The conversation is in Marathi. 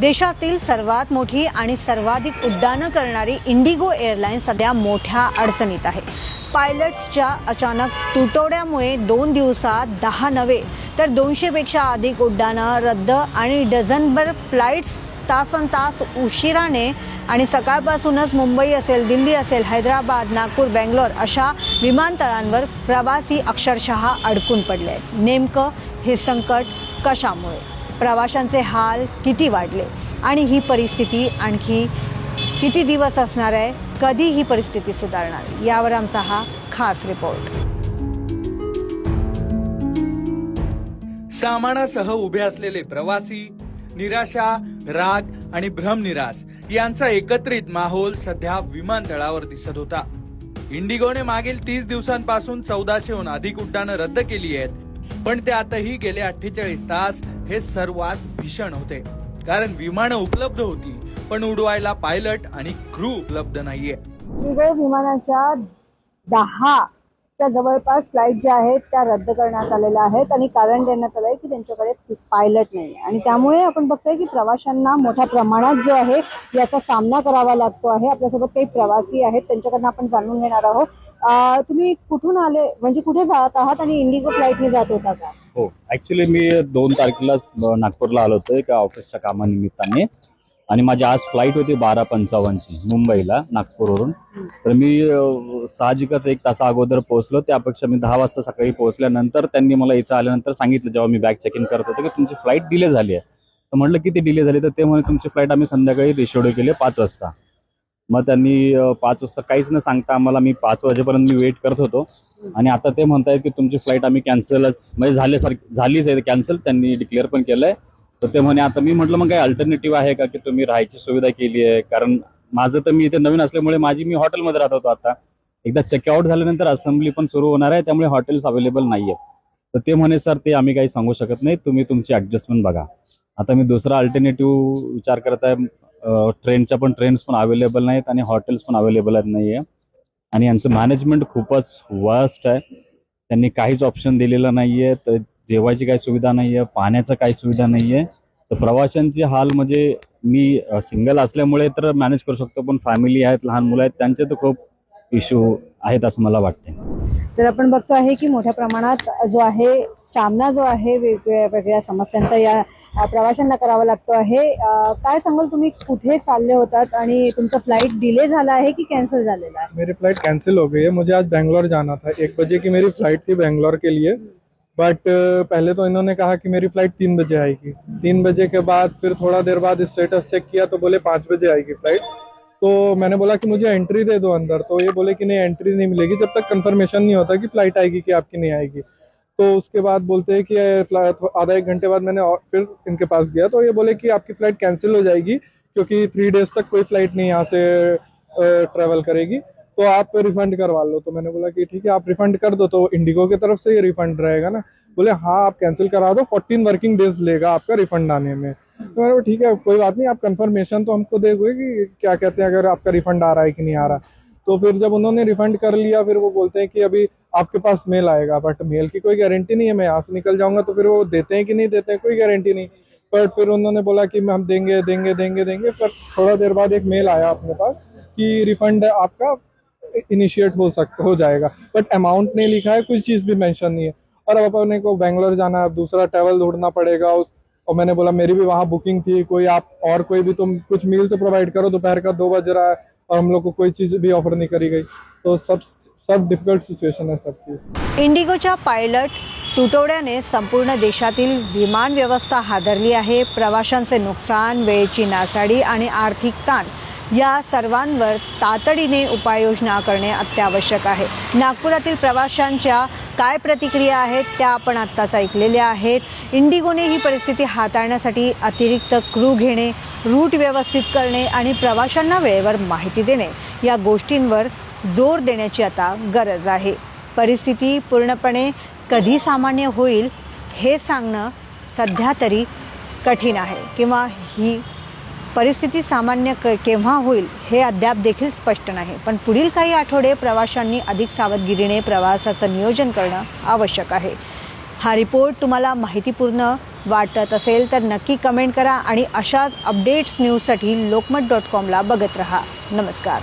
देशातील सर्वात मोठी आणि सर्वाधिक उड्डाणं करणारी इंडिगो एअरलाईन सध्या मोठ्या अडचणीत आहे. पायलट्सच्या अचानक तुटवड्यामुळे दोन दिवसात दहा नव्हे तर दोनशेपेक्षा अधिक उड्डाणं रद्द आणि डझनभर फ्लाईट्स तासन तास उशिराने आणि सकाळपासूनच मुंबई असेल दिल्ली असेल हैदराबाद नागपूर बेंगलोर अशा विमानतळांवर प्रवासी अक्षरशः अडकून पडले आहेत. नेमकं हे संकट कशामुळे? प्रवाशांचे हाल किती वाढले? आणि ही परिस्थिती आणखी किती दिवस असणार आहे? कधी ही परिस्थिती सुधारणार? यावर आमचा हा खास रिपोर्ट सामानासह उभे असलेले प्रवासी निराशा राग आणि भ्रमनिराश यांचा एकत्रित माहोल सध्या विमानतळावर दिसत होता. इंडिगोने मागील तीस दिवसांपासून चौदाशेहून अधिक उड्डाणं रद्द केली आहेत पण त्यातही गेले अठ्ठेचाळीस तास हे सर्वात भीषण होते. कारण विमानं उपलब्ध होती पण उडवायला पायलट आणि क्रू उपलब्ध नाहीये. विमानाच्या विमानाच्या दहाच्या जवळपास फ्लाईट ज्या आहेत त्या रद्द करण्यात आलेल्या आहेत. आणि कारण देण्यात आलंय की त्यांच्याकडे पायलट नाही आहे आणि त्यामुळे आपण बघतोय की प्रवाशांना मोठ्या प्रमाणात जो आहे याचा सामना करावा लागतो आहे. आपल्यासोबत काही प्रवासी आहेत त्यांच्याकडनं आपण जाणून घेणार आहोत. तुम्ही कुठून आले म्हणजे कुठे जात आहात आणि इंडिगो फ्लाईटने जात होता का? हो ऍक्च्युली मी दोन तारखेलाच नागपूरला आलो होतो एका ऑफिसच्या कामानिमित्ताने. आणि माझी आज फ्लाईट होती बारा पंचावन्नची मुंबईला नागपूरवरून. तर मी साहजिकच एक तासा अगोदर पोहोचलो. त्यापेक्षा मी दहा वाजता सकाळी पोहोचल्यानंतर त्यांनी मला इथं आल्यानंतर सांगितलं जेव्हा मी बॅग चेक इन करत होतो की तुमची फ्लाईट डिले झाली आहे. तर म्हटलं किती डिले झाली? तर ते म्हणे तुमची फ्लाईट आम्ही संध्याकाळी रिशेड्यूल केली पाच वाजता. मग त्यांनी पाच वाजता काहीच न सांगता आम्हाला मी पाच वाजेपर्यंत मी वेट करत होतो. आणि आता ते म्हणतायत की तुमची फ्लाईट आम्ही कॅन्सलच म्हणजे झाल्यासारखी झालीच आहे कॅन्सल त्यांनी डिक्लेअर पण केलंय. तर ते म्हणे आता मी म्हटलं मग काही अल्टरनेटिव्ह आहे का? की तुम्ही राहायची सुविधा केली आहे? कारण माझं तर मी इथे नवीन असल्यामुळे माझी मी हॉटेलमध्ये राहत होतो आता. एकदा चेकआउट झाल्यानंतर असेंब्ली पण सुरू होणार आहे त्यामुळे हॉटेल्स अवेलेबल नाही आहेत तर ते म्हणे सर ते आम्ही काही सांगू शकत नाही. तुम्ही तुमची ऍडजस्टमेंट बघा. आता मी दुसरा अल्टरनेटिव्ह विचार करत आहे. ट्रेनच्या पण ट्रेन्स पण अवेलेबल नाहीत आणि हॉटेल्स पण अवेलेबल नाही आहे आणि यांचं मॅनेजमेंट खूपच वर्स्ट आहे. त्यांनी काहीच ऑप्शन दिलेलं नाही आहे तर जेवायची काही सुविधा नाही आहे पाण्याचं काही सुविधा नाही आहे तर प्रवाशांची हाल म्हणजे मी सिंगल असल्यामुळे तर मॅनेज करू शकतो पण फॅमिली आहेत लहान मुलं आहेत त्यांचे तर खूप इश्यू आहेत असं मला वाटते तर आपण बघतो आहे की मोठ्या प्रमाणात जो आहे सामना जो आहे वेगवेगळ्या वेगळ्या समस्यांचा या प्रवाशांना करावा लागतो आहे. काय सांगाल तुम्ही कुठे चालले होतात आणि तुमचा फ्लाईट डिले झाला आहे की कॅन्सल झालेला आहे? मेरी फ्लाइट कैंसिल हो गई है। मुझे आज बेंगलोर जाना था। एक बजे की मेरी फ्लाइट थी बेंगलोर के लिए। बट पहले तो इन्होंने कहा कि मेरी फ़्लाइट तीन बजे आएगी। तीन बजे के बाद फिर थोड़ा देर बाद स्टेटस चेक किया तो बोले पाँच बजे आएगी फ़्लाइट तो मैंने बोला कि मुझे एंट्री दे दो अंदर। तो ये बोले कि नहीं एंट्री नहीं मिलेगी जब तक कंफर्मेशन नहीं होता कि फ़्लाइट आएगी कि आपकी नहीं आएगी। तो उसके बाद बोलते हैं कि फ़्लाइट आधा एक घंटे बाद मैंने फिर इनके पास गया। तो ये बोले कि आपकी फ़्लाइट कैंसिल हो जाएगी क्योंकि थ्री डेज़ तक कोई फ़्लाइट नहीं यहाँ से ट्रेवल करेगी। तो आप रिफंड करवा लो। तो मैंने बोला कि ठीक है, आप रिफंड कर दो तो इंडिगो की तरफ़ से ये रिफंड रहेगा ना। बोले हाँ आप कैंसिल करा दो फोर्टीन वर्किंग डेज़ लेगा आपका रिफंड आने में। तो मैंने ठीक है, कोई बात नहीं, आप कंफर्मेशन तो हमको दोगे कि क्या कहते हैं, अगर आपका रिफंड आ रहा है कि नहीं आ रहा। तो फिर जब उन्होंने रिफंड कर लिया, फिर वो बोलते हैं कि अभी आपके पास मेल आएगा बट मेल की कोई गारंटी नहीं है, मैं यहाँ से निकल जाऊँगा तो फिर वो देते हैं कि नहीं देते हैं, कोई गारंटी नहीं। बट फिर उन्होंने बोला कि हम देंगे देंगे देंगे देंगे। फिर थोड़ा देर बाद एक मेल आया अपने पास कि रिफंड आपका इनिशिएट हो सकता हो जाएगा। बट अमाउंट नहीं लिखा है कुछ चीज़ भी मेंशन नहीं है। और अब अपने को बेंगलोर जाना है, दूसरा ट्रैवल ढूंढना पड़ेगा उस, और मैंने बोला, मेरी भी वहाँ बुकिंग थी, कोई आप और कोई भी तुम कुछ मील तो प्रोवाइड करो, दोपहर का दो बज रहा है, और हम लोग को कोई चीज़ भी ऑफ़र नहीं करी गई। तो सब सब डिफ़िकल्ट सिचुएशन है, सब चीज़। इंडिगोच्या पायलट तुटवड्याने संपूर्ण देशातील विमान व्यवस्था हादरली आहे. प्रवाशांचे नुकसान, वेळेची नासाडी आणि आर्थिक ताण या सर्वांवर तातडीने उपाययोजना करणे अत्यावश्यक आहे. नागपुरातील प्रवाशांच्या काय प्रतिक्रिया आहेत त्या आपण आत्ताच ऐकलेल्या आहेत. इंडिगोने ही परिस्थिती हाताळण्यासाठी अतिरिक्त क्रू घेणे रूट व्यवस्थित करणे आणि प्रवाशांना वेळेवर माहिती देणे या गोष्टींवर जोर देण्याची आता गरज आहे. परिस्थिती पूर्णपणे कधी सामान्य होईल हे सांगणं सध्या तरी कठीण आहे किंवा ही परिस्थिती सामान्य क केव्हा होईल हे अद्याप देखील स्पष्ट नाही. पण पुढील काही आठवडे प्रवाशांनी अधिक सावधगिरीने प्रवासाचं नियोजन करणं आवश्यक आहे. हा रिपोर्ट तुम्हाला माहितीपूर्ण वाटत असेल तर नक्की कमेंट करा आणि अशाच अपडेट्स न्यूजसाठी लोकमत डॉट कॉमला बघत रहा. नमस्कार.